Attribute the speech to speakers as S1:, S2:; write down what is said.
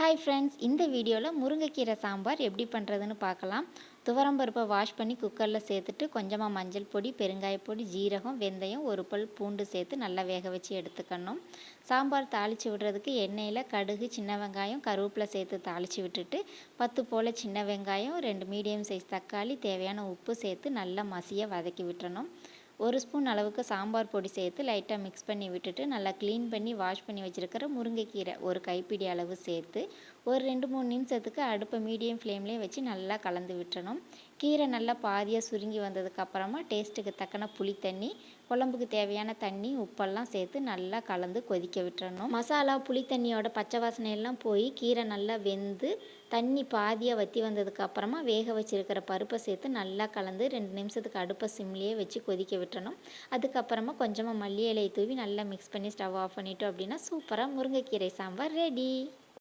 S1: Hi friends இந்த வீடியோவில் முருங்கைக்கீரை சாம்பார் எப்படி பண்ணுறதுன்னு பார்க்கலாம். துவரம்பருப்பை வாஷ் பண்ணி குக்கரில் சேர்த்துட்டு கொஞ்சமாக மஞ்சள் பொடி பெருங்காயப்பொடி ஜீரகம் வெந்தயம் ஒரு பல் பூண்டு சேர்த்து நல்லா வேக வச்சு எடுத்துக்கணும். சாம்பார் தாளித்து விடுறதுக்கு எண்ணெயில் கடுகு சின்ன வெங்காயம் கருவேப்பிலை சேர்த்து தாளித்து விட்டுட்டு பத்து போல் சின்ன வெங்காயம் ரெண்டு மீடியம் சைஸ் தக்காளி தேவையான உப்பு சேர்த்து நல்லா மசியாக வதக்கி விட்டுறணும். ஒரு ஸ்பூன் அளவுக்கு சாம்பார் பொடி சேர்த்து லைட்டாக மிக்ஸ் பண்ணி விட்டுட்டு நல்லா க்ளீன் பண்ணி வாஷ் பண்ணி வச்சுருக்கிற முருங்கைக்கீரை ஒரு கைப்பிடி அளவு சேர்த்து ஒரு ரெண்டு மூணு நிமிஷத்துக்கு அடுப்பை மீடியம் ஃப்ளேம்லேயே வச்சு நல்லா கலந்து விட்டுறணும். கீரை நல்லா பாதியாக சுருங்கி வந்ததுக்கப்புறமா டேஸ்ட்டுக்கு தக்கன புளி தண்ணி குழம்புக்கு தேவையான தண்ணி உப்பெல்லாம் சேர்த்து நல்லா கலந்து கொதிக்க விட்டுறணும். மசாலா புளி தண்ணியோட பச்சை வாசனையெல்லாம் போய் கீரை நல்லா வெந்து தண்ணி பாதியாக வற்றி வந்ததுக்கு அப்புறமா வேக வச்சுருக்கிற பருப்பை சேர்த்து நல்லா கலந்து ரெண்டு நிமிஷத்துக்கு அடுப்பை சிம்லேயே வச்சு கொதிக்க விட்டுறணும். அதுக்கப்புறமா கொஞ்சமாக மல்லி இலையை தூவி நல்லா மிக்ஸ் பண்ணி ஸ்டவ் ஆஃப் பண்ணிட்டோம் அப்படின்னா சூப்பராக முருங்கைக்கீரை சாம்பார் ரெடி